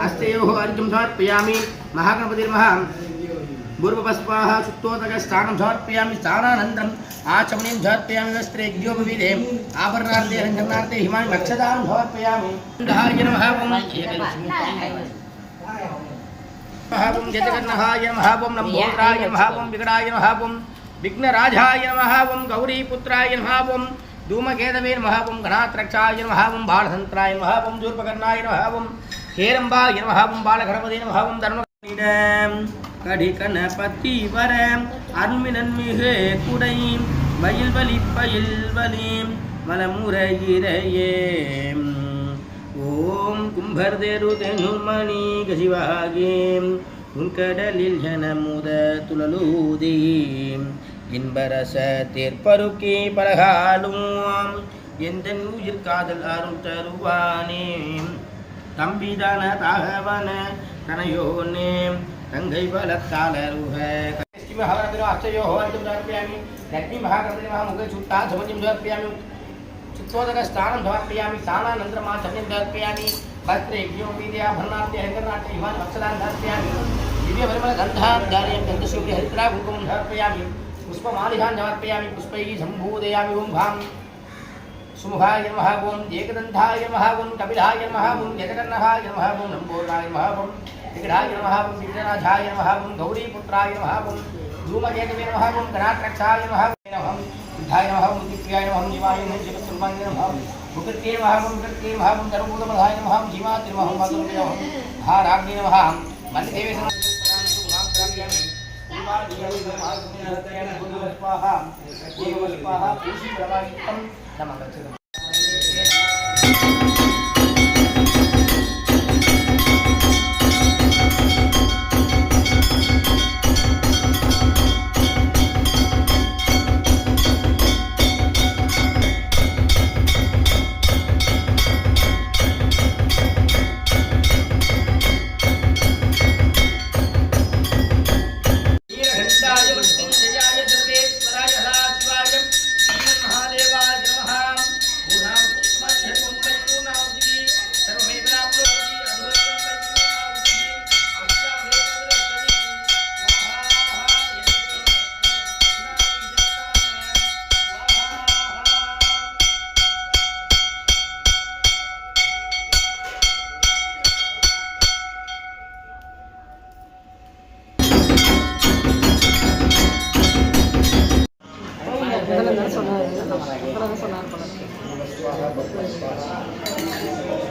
हस्तयोः अर्घ्यं समर्पयामि। महागणपतिर्मः पूर्वपस्वाः शुद्धोदकस्नानं समर्पयामि। स्नानानन्तरम् आचमनीं समर्पयामि। वस्त्रे ज्ञोपवीदे आभरणार्थे रञ्जनार्थे हिमानि विघ्नराजाय गौरीपुत्राय ஹேரம்பா இனமஹாவும் பாலகணபதி நமஹாவும் தர்மம் கடிகண பத்தி வர அன்மினன் மிகு குடை மயில் வலி பயில் வலி மலமுறையிறையே ஓம் கும்பர் தேரு தெங்குமணி கசிவாகே. உன்கடலில் எனமுத துழலூதி இன்பரச தேர்ப்பருக்கி பலகாலும். எந்த உயிர் காதல் அருள் தருவானே. தம்பிதான தாகவன தனையோனே தங்கை பலத்தாளருக லட்சுமி மகாகணபதினோ அச்சயோ அர்த்தம் சமர்ப்பயாமி லட்சுமி மகாகணபதி மகாமுக சுட்டா சமஜம் சமர்ப்பயாமி चित्तोदक स्नानं समर्पयामि स्नानानन्तरम् आचम्यं समर्पयामि वस्त्रे ज्ञोपीत्याभरणार्थे हरिकर्णार्थे हिमान् वत्सलान् समर्पयामि दिव्यपरिमलगन्धान् धारयं गन्धशूभ्रि हरिद्रा कुङ्कुमं समर्पयामि पुष्पमालिकान् समर्पयामि पुष्पैः सम्भूदयामि ओं भां सुमुखाय नमः ॐ एकदन्ताय नमः ॐ कपिलाय नमः ॐ यजकर्णहाय नमः ॐ लम्बोदराय नमः ॐ विकटाय नमः ॐ विघ्ननाथाय नमः ॐ गौरीपुत्राय नमः ॐ धूमकेतवे नमः ॐ गणात्रक्षाय नमः नमः बुद्धाय नमः दिव्याय नमः ॐ जीवाय नमः नमः मुकृत्ये नमः ॐ मुकृत्ये नमः ॐ धर्मभूतमधाय नमः ॐ जीवाति नमः ॐ मातुर्भ्य नमः नमः பூஷி na sua raba mais.